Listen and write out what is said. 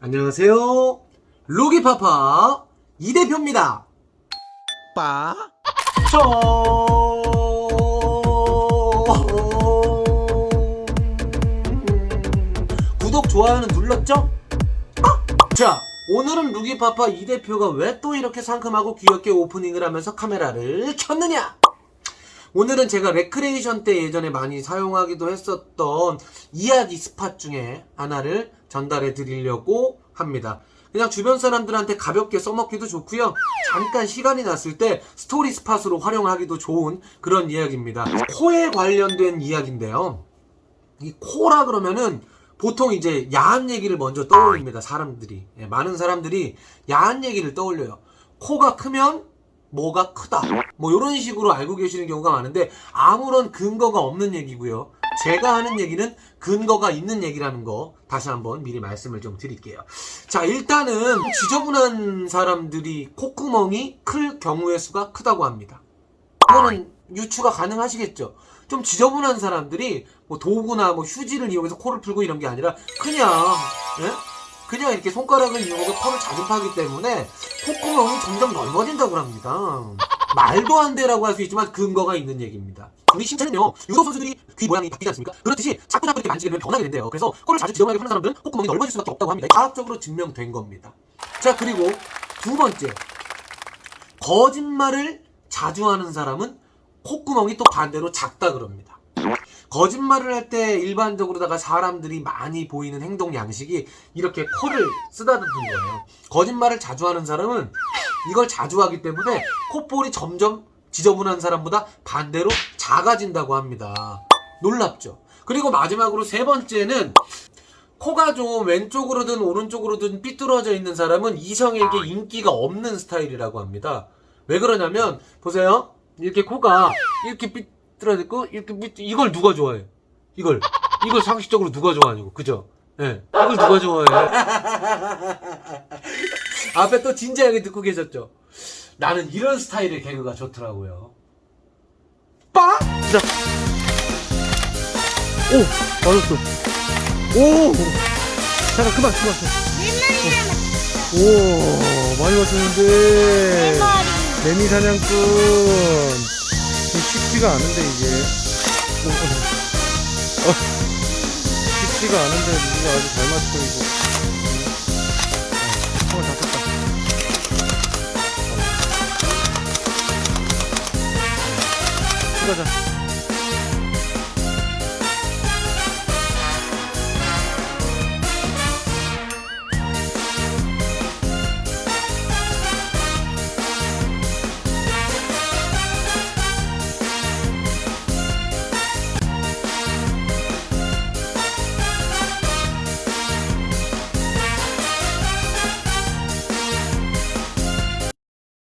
안녕하세요. 루기파파 이 대표입니다. 빠 저... 구독, 좋아요는 눌렀죠? 자, 오늘은 루기파파 이 대표가 왜 또 이렇게 상큼하고 귀엽게 오프닝을 하면서 카메라를 켰느냐? 오늘은 제가 레크레이션 때 예전에 많이 사용하기도 했었던 이야기 스팟 중에 하나를 전달해 드리려고 합니다. 그냥 주변 사람들한테 가볍게 써먹기도 좋고요. 잠깐 시간이 났을 때 스토리 스팟으로 활용하기도 좋은 그런 이야기입니다. 코에 관련된 이야기인데요. 이 코라 그러면은 보통 이제 야한 얘기를 먼저 떠올립니다. 사람들이. 예, 많은 사람들이 야한 얘기를 떠올려요. 코가 크면 뭐가 크다. 뭐 이런 식으로 알고 계시는 경우가 많은데 아무런 근거가 없는 얘기고요. 제가 하는 얘기는 근거가 있는 얘기라는 거 다시 한번 미리 말씀을 좀 드릴게요. 자, 일단은 지저분한 사람들이 콧구멍이 클 경우의 수가 크다고 합니다. 이거는 유추가 가능하시겠죠. 좀 지저분한 사람들이 뭐 도구나 뭐 휴지를 이용해서 코를 풀고 이런 게 아니라 그냥 예? 그냥 이렇게 손가락을 이용해서 코를 자주 파기 때문에 콧구멍이 점점 넓어진다고 합니다. 말도 안 되라고 할 수 있지만 근거가 있는 얘기입니다. 우리 신체는요 유도 선수들이 귀 모양이 바뀌지 않습니까? 그렇듯이 자꾸 자꾸 이렇게 만지게 되면 변하게 된대요. 그래서 코를 자주 지저분하게 하는 사람들은 콧구멍이 넓어질 수밖에 없다고 합니다. 과학적으로 증명된 겁니다. 자 그리고 두 번째 거짓말을 자주 하는 사람은 콧구멍이 또 반대로 작다 그럽니다. 거짓말을 할 때 일반적으로다가 사람들이 많이 보이는 행동 양식이 이렇게 코를 쓰다듬는 거예요. 거짓말을 자주 하는 사람은 이걸 자주 하기 때문에 콧볼이 점점 지저분한 사람보다 반대로 작아진다고 합니다. 놀랍죠? 그리고 마지막으로 세 번째는 코가 좀 왼쪽으로든 오른쪽으로든 삐뚤어져 있는 사람은 이성에게 인기가 없는 스타일이라고 합니다. 왜 그러냐면 보세요. 이렇게 코가 이렇게 삐 있고 이렇게 삐뚤 이걸 누가 좋아해? 이걸 이걸 상식적으로 누가 좋아하냐고 그죠? 예. 이걸 누가 좋아해? 앞에 또 진지하게 듣고 계셨죠? 나는 이런 스타일의 개그가 좋더라고요. 빠! 오 맞았어 오 잠깐 그만 그만 그만 오 많이 맞췄는데 매미 사냥꾼 쉽지가 않은데 이게 어, 어. 어. 쉽지가 않은데 우리가 아주 잘 맞춰 이거 어, 잡혔다 어. 가자